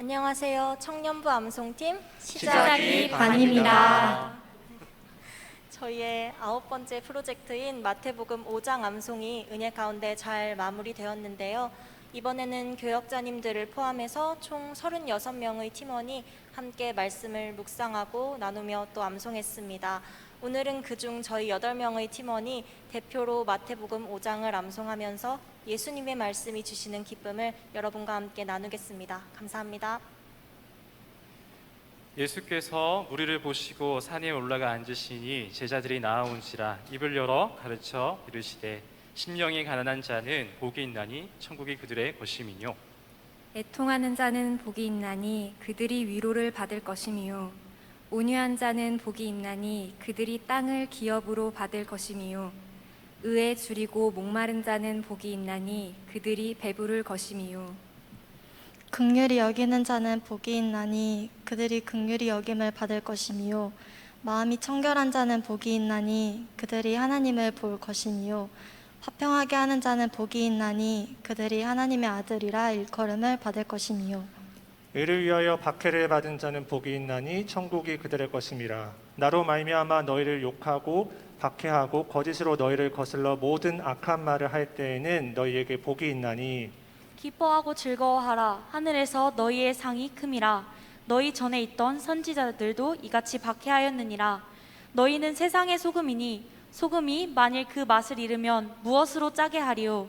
안녕하세요. 청년부 암송팀 시작이 반입니다. 저희의 아홉 번째 프로젝트인 마태복음 5장 암송이 은혜 가운데 잘 마무리되었는데요. 이번에는 교역자님들을 포함해서 총 36명의 팀원이 함께 말씀을 묵상하고 나누며 또 암송했습니다. 오늘은 그중 저희 8명의 팀원이 대표로 마태복음 5장을 암송하면서 예수님의 말씀이 주시는 기쁨을 여러분과 함께 나누겠습니다. 감사합니다. 예수께서 무리를 보시고 산에 올라가 앉으시니 제자들이 나아온지라 입을 열어 가르쳐 이르시되 심령이 가난한 자는 복이 있나니 천국이 그들의 것임이뇨 애통하는 자는 복이 있나니 그들이 위로를 받을 것이미요. 온유한 자는 복이 있나니 그들이 땅을 기업으로 받을 것이미요. 의에 줄이고 목마른 자는 복이 있나니 그들이 배부를 것이미요. 극률이 여기는 자는 복이 있나니 그들이 극률이 여김을 받을 것이미요 마음이 청결한 자는 복이 있나니 그들이 하나님을 볼 것이미요 화평하게 하는 자는 복이 있나니 그들이 하나님의 아들이라 일컬음을 받을 것이미요 의를 위하여 박해를 받은 자는 복이 있나니 천국이 그들의 것임이라. 나로 말미암아 너희를 욕하고 박해하고 거짓으로 너희를 거슬러 모든 악한 말을 할 때에는 너희에게 복이 있나니. 기뻐하고 즐거워하라. 하늘에서 너희의 상이 큼이라. 너희 전에 있던 선지자들도 이같이 박해하였느니라. 너희는 세상의 소금이니 소금이 만일 그 맛을 잃으면 무엇으로 짜게 하리요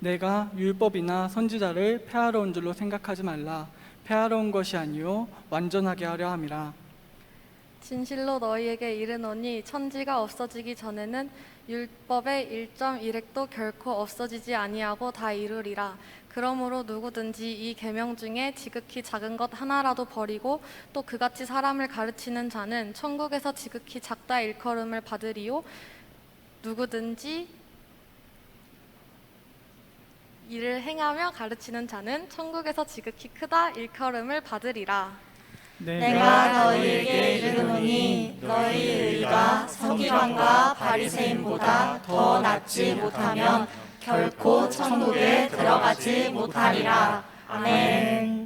내가 율법이나 선지자를 폐하러 온 줄로 생각하지 말라. 폐하러 온 것이 아니요 완전하게 하려 함이라. 진실로 너희에게 이르노니 천지가 없어지기 전에는 율법의 1.1획도 결코 없어지지 아니하고 다 이루리라. 그러므로 누구든지 이 계명 중에 지극히 작은 것 하나라도 버리고 또 그같이 사람을 가르치는 자는 천국에서 지극히 작다 일컬음을 받으리요. 누구든지 이를 행하며 가르치는 자는 천국에서 지극히 크다 일컬음을 받으리라. 내가 너희에게 이르노니 너희 의가 서기관과 바리새인보다 더 낫지 못하면 결코 천국에 들어가지 못하리라 아멘